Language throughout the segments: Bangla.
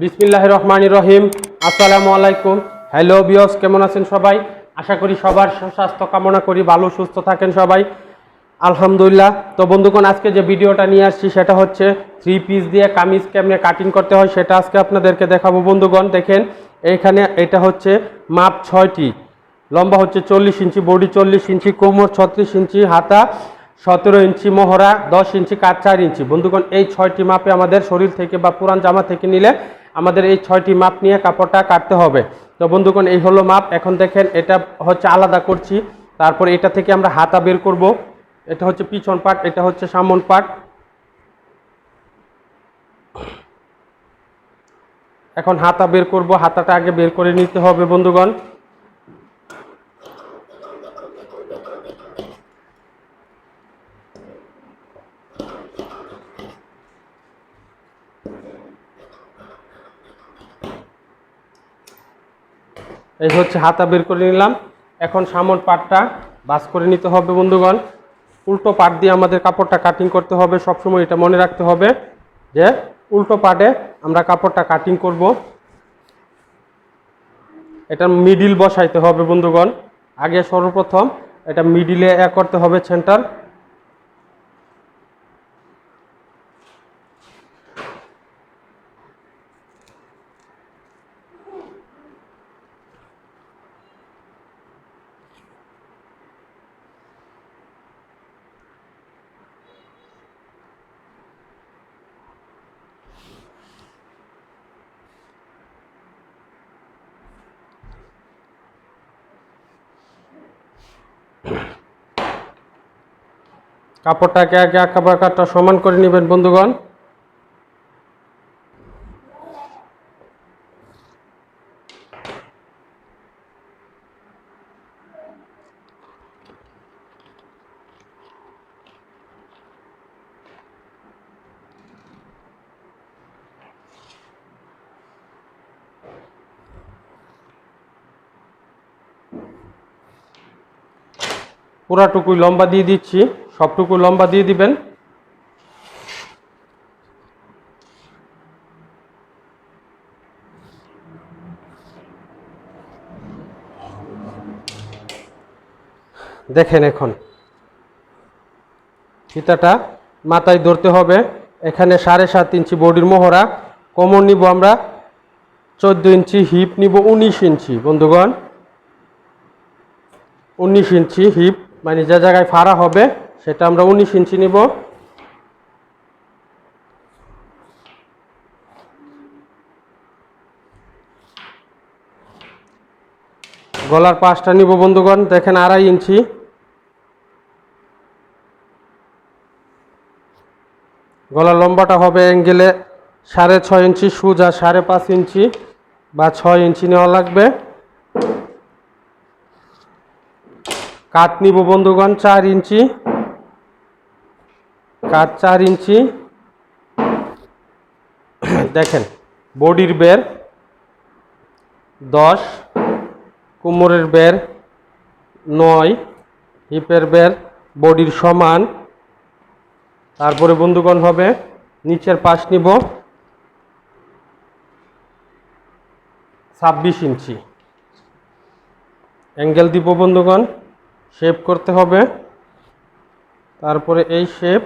বিসমিল্লাহ রহমান রহিম। আসসালামু আলাইকুম। হ্যালো বিয়স কেমন আছেন সবাই? আশা করি সবার সুস্বাস্থ্য কামনা করি, ভালো সুস্থ থাকেন সবাই। আলহামদুলিল্লাহ। তো বন্ধুগণ, আজকে যে ভিডিওটা নিয়ে আসছি, সেটা হচ্ছে থ্রি পিস দিয়ে কামিজ কেমনে কাটিং করতে হয়, সেটা আজকে আপনাদেরকে দেখাবো। বন্ধুগণ, দেখেন, এইখানে এটা হচ্ছে মাপ ছয়টি। লম্বা হচ্ছে চল্লিশ ইঞ্চি, বডি চল্লিশ ইঞ্চি, কোমর ছত্রিশ ইঞ্চি, হাতা সতেরো ইঞ্চি, মোহরা দশ ইঞ্চি কাঠ চার ইঞ্চি। বন্ধুগণ, এই ছয়টি মাপে আমাদের শরীর থেকে বা পুরান জামা থেকে নিলে আমাদের এই ছয়টি মাপ নিয়ে কাপড়টা কাটতে হবে। তো বন্ধুগণ, এই হলো মাপ। এখন দেখেন, এটা হচ্ছে আলাদা করছি। তারপর এটা থেকে আমরা হাতা বের করব। এটা হচ্ছে পিছন পাট, এটা হচ্ছে সামন পাট। এখন হাতা বের করব, হাতাটা আগে বের করে নিতে হবে বন্ধুগণ। এই হচ্ছে হাতা বের করে নিলাম। এখন সামন পাটটা বাস করে নিতে হবে বন্ধুগণ। উল্টো পাট দিয়ে আমাদের কাপড়টা কাটিং করতে হবে, সবসময় এটা মনে রাখতে হবে যে উল্টো পাটে আমরা কাপড়টা কাটিং করব। এটা মিডিল বসাইতে হবে বন্ধুগণ। আগে সর্বপ্রথম এটা মিডিলে এ করতে হবে সেন্টার কাপড়টাকে আগে আঁকা বাঁকাটা সমান করে নেবেন বন্ধুগণ। পুরাটুকুই লম্বা দিয়ে দিচ্ছি সবটুকু লম্বা দিয়ে দিবেন। দেখেন এখন, ফিতাটা মাথায় ধরতে হবে। এখানে সাড়ে সাত ইঞ্চি বডির মোহরা, কোমর নিব আমরা চোদ্দ ইঞ্চি, হিপ নিব উনিশ ইঞ্চি। বন্ধুগণ, উনিশ ইঞ্চি, হিপ মানে যে জায়গায় ফাড়া হবে, সেটা আমরা উনিশ ইঞ্চি নিব। গলার পাশটা নিব বন্ধুগণ, দেখেন আড়াই ইঞ্চি। গলার লম্বাটা হবে অ্যাঙ্গেলে সাড়ে ছয় ইঞ্চি, সুজা সাড়ে পাঁচ ইঞ্চি বা ছয় ইঞ্চি নেওয়া লাগবে। কাঠ নিব বন্ধুগণ, চার ইঞ্চি। কাঠ চার ইঞ্চি। দেখেন, বডির বের দশ, কোমরের বের নয়, হিপের বের বডির সমান। তারপরে বন্ধুগণ হবে, নিচের পাশ নিব ছাব্বিশ ইঞ্চি। অ্যাঙ্গেল দিব বন্ধুগণ। শেপ করতে হবে। তারপরে এই শেপ।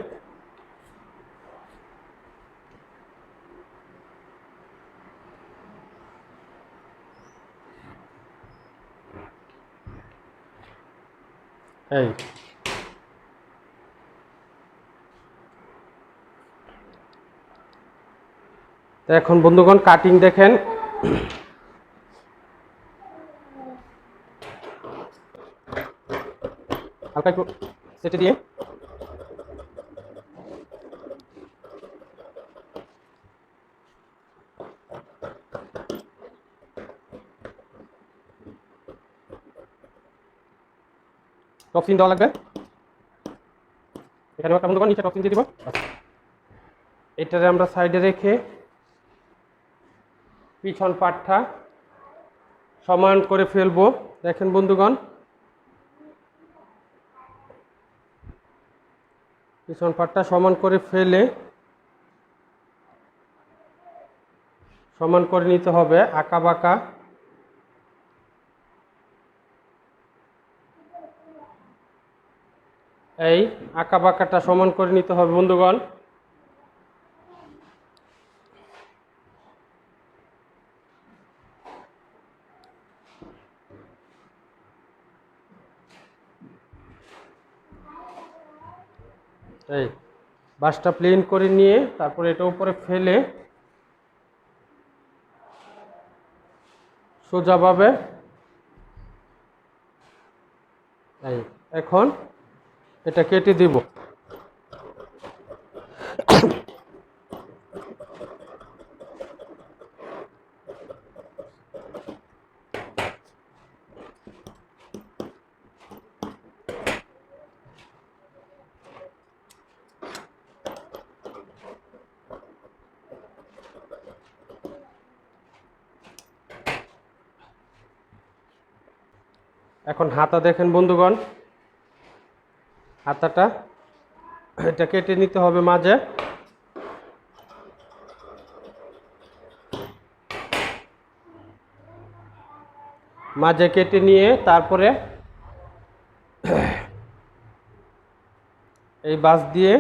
এই। এখন বন্ধুগণ কাটিং দেখেন। হালকা একটু সেটে দিয়ে। টক্সিন দেওয়া লাগবে। এখানে একটা বন্ধুগণ নিচে টক্সিন দিয়ে দিব। এটারে আমরা সাইডে রেখে পিছন পাটটা সমান করে ফেলব। দেখেন বন্ধুগণ পিছন পাটটা সমান করে ফেলে, সমান করে নিতে হবে আঁকা বাঁকা। এই আঁকা বাঁকাটা সমান করে নিতে হবে বন্ধুগণ। এই বাসটা প্লেন করে নিয়ে তারপরে এটা উপরে ফেলে সোজাভাবে এই এখন এটা কেটে দিব। এখন হাতা দেখেন বন্ধুগণ। হাতাটা এটা কেটে নিতে হবে মাঝে। মাঝে কেটে নিয়ে তারপরে এই বাস দিয়ে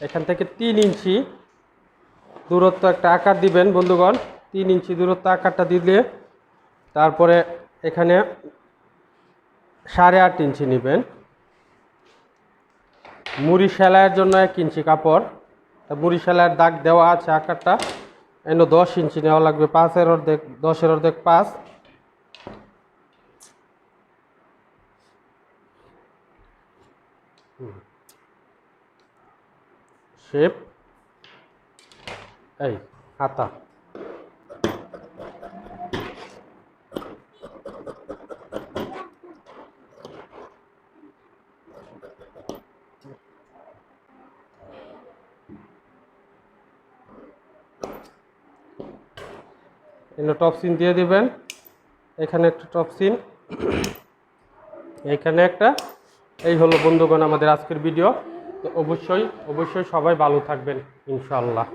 এখান থেকে তিন ইঞ্চি দূরত্ব একটা আকার দিবেন বন্ধুগণ। তিন ইঞ্চি দূরত্ব আকারটা দিলে তারপরে এখানে সাড়ে আট ইঞ্চি নেবেন। মুড়ি সেলাইয়ের জন্য এক ইঞ্চি কাপড়। তা মুড়ি সেলাইয়ের দাগ দেওয়া আছে আকারটা। এন দশ ইঞ্চি নেওয়া লাগবে পাঁচের অর্ধেক দশের অর্ধেক পাঁচ। শেপ। এই, হাতা। এখানে টপসিন দিয়ে দিবেন। এখানে একটা টপসিন এখানে একটা। এই হলো বন্ধুগণ আমাদের আজকের ভিডিও তো অবশ্যই অবশ্যই সবাই ভালো থাকবেন, ইনশাআল্লাহ।